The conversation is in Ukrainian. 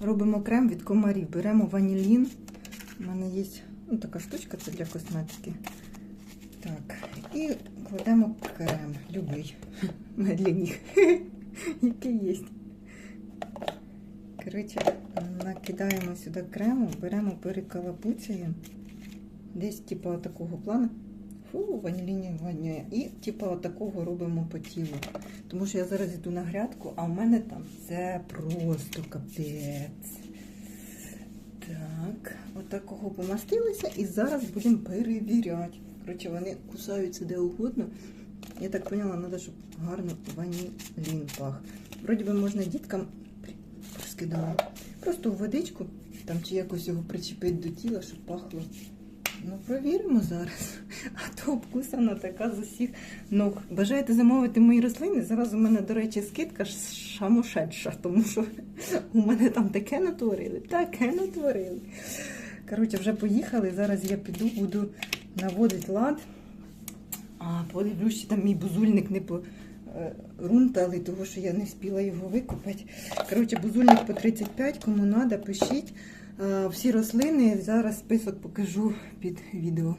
Робимо крем від комарів. Беремо ванілін. У мене є ну, така штучка, це для косметики. Так, і кладемо крем. Любий. Для них. Який є. Коротше, накидаємо сюди крему, беремо перекалапуцяємо. Десь, типу, такого плану. Фу, ваніліні воняє. І, типу, такого робимо по тілу. Тому що я зараз йду на грядку, а в мене там це просто капець. Так, от такого помастилися і зараз будемо перевіряти. Коротше, вони кусаються де угодно. Я так поняла, треба, щоб гарно ванілін пах. Вроді би можна діткам розкидати. Просто в водичку там чи якось його причепити до тіла, щоб пахло. Ну, провіримо зараз. А то обкусана така з усіх ног. Бажаєте замовити мої рослини? Зараз у мене, до речі, скидка шамошедша, тому що у мене там таке натворили, таке натворили. Коротше, вже поїхали. Зараз я піду, буду наводити лад. А подивлюсь, там мій бузульник не по е, тому що я не встигла його викопати. Коротше, бузульник по 35, кому треба, пишіть. Е, Всі рослини, зараз список покажу під відео.